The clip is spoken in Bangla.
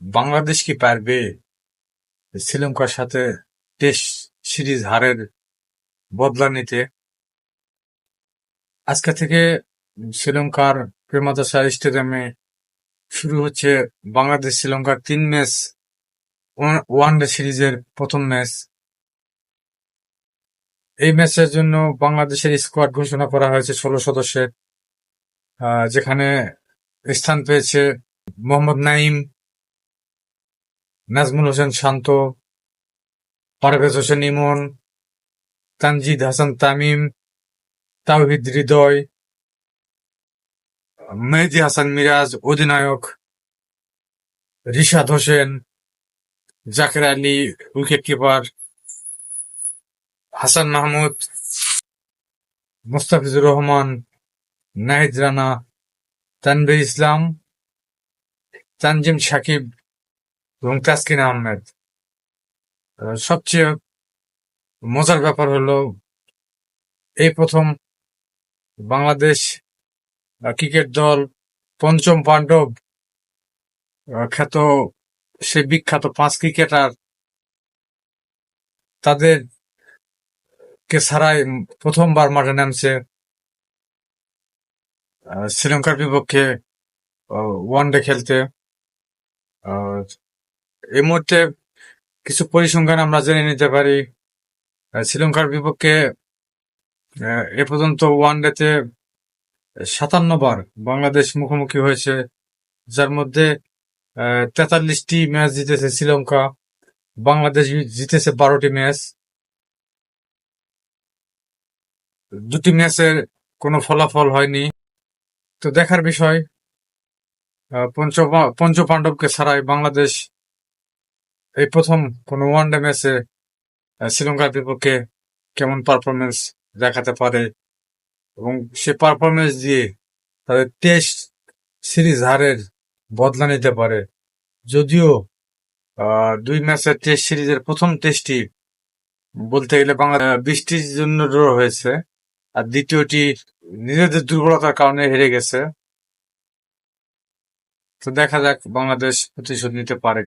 বাংলাদেশ কি পারবে? শ্রীলঙ্কার সাথে টেস্ট সিরিজ হারের বদলা নিতে। আজকে থেকে শ্রীলঙ্কার প্রেমাদাসা স্টেডিয়ামে শুরু হচ্ছে বাংলাদেশ শ্রীলঙ্কার তিন ম্যাচ, ওয়ান ডে সিরিজের প্রথম ম্যাচ। এই ম্যাচের জন্য বাংলাদেশের স্কোয়াড ঘোষণা করা হয়েছে ষোলো সদস্যের যেখানে স্থান পেয়েছে মোহাম্মদ নাইম নাজমুল হোসেন শান্ত, পারভেজ হোসেন ইমন, তানজিদ হাসান তামিম, তাওহিদ হৃদয়, মেহেদি হাসান মিরাজ, অধিনায়ক রিশাদ হোসেন, জাকের আলী, উইকেট কিপার হাসান মাহমুদ, মুস্তাফিজুর রহমান, নাহিদ রানা, তানভীর ইসলাম, তানজিম সাকিব এবং তাসকিন আহমেদ। সবচেয়ে মজার ব্যাপার হলো, এই প্রথম বাংলাদেশ ক্রিকেট দল পঞ্চম পাণ্ডব খ্যাত, সে বিখ্যাত পাঁচ ক্রিকেটার তাদের কে ছাড়াই প্রথমবার মাঠে নামছে শ্রীলঙ্কার বিপক্ষে ওয়ান ডে খেলতে। এই মুহূর্তে কিছু পরিসংখ্যান আমরা জেনে নিতে পারি। শ্রীলঙ্কার বিপক্ষে এ পর্যন্ত ওয়ান ডেতে সাতান্ন বার বাংলাদেশ মুখোমুখি হয়েছে, যার মধ্যে তেতাল্লিশটি ম্যাচ জিতেছে শ্রীলঙ্কা, বাংলাদেশ জিতেছে বারোটি ম্যাচ। দুটি ম্যাচের কোনো ফলাফল হয়নি। তো দেখার বিষয় পঞ্চ পঞ্চ পাণ্ডবকে ছাড়াই বাংলাদেশ এই প্রথম কোনো ওয়ানডে ম্যাচে শ্রীলঙ্কার বিপক্ষে কেমন পারফরমেন্স দেখাতে পারে? এবং সে পারফরমেন্স দিয়ে তাদের টেস্ট সিরিজ হারের বদলা নিতে পারে। যদিও দুই ম্যাচের টেস্ট সিরিজের প্রথম টেস্টটি বলতে গেলে বাংলা বৃষ্টির জন্য ড্র হয়েছে, আর দ্বিতীয়টি নিজেদের দুর্বলতার কারণে হেরে গেছে। তো দেখা যাক বাংলাদেশ প্রতিশোধ নিতে পারে।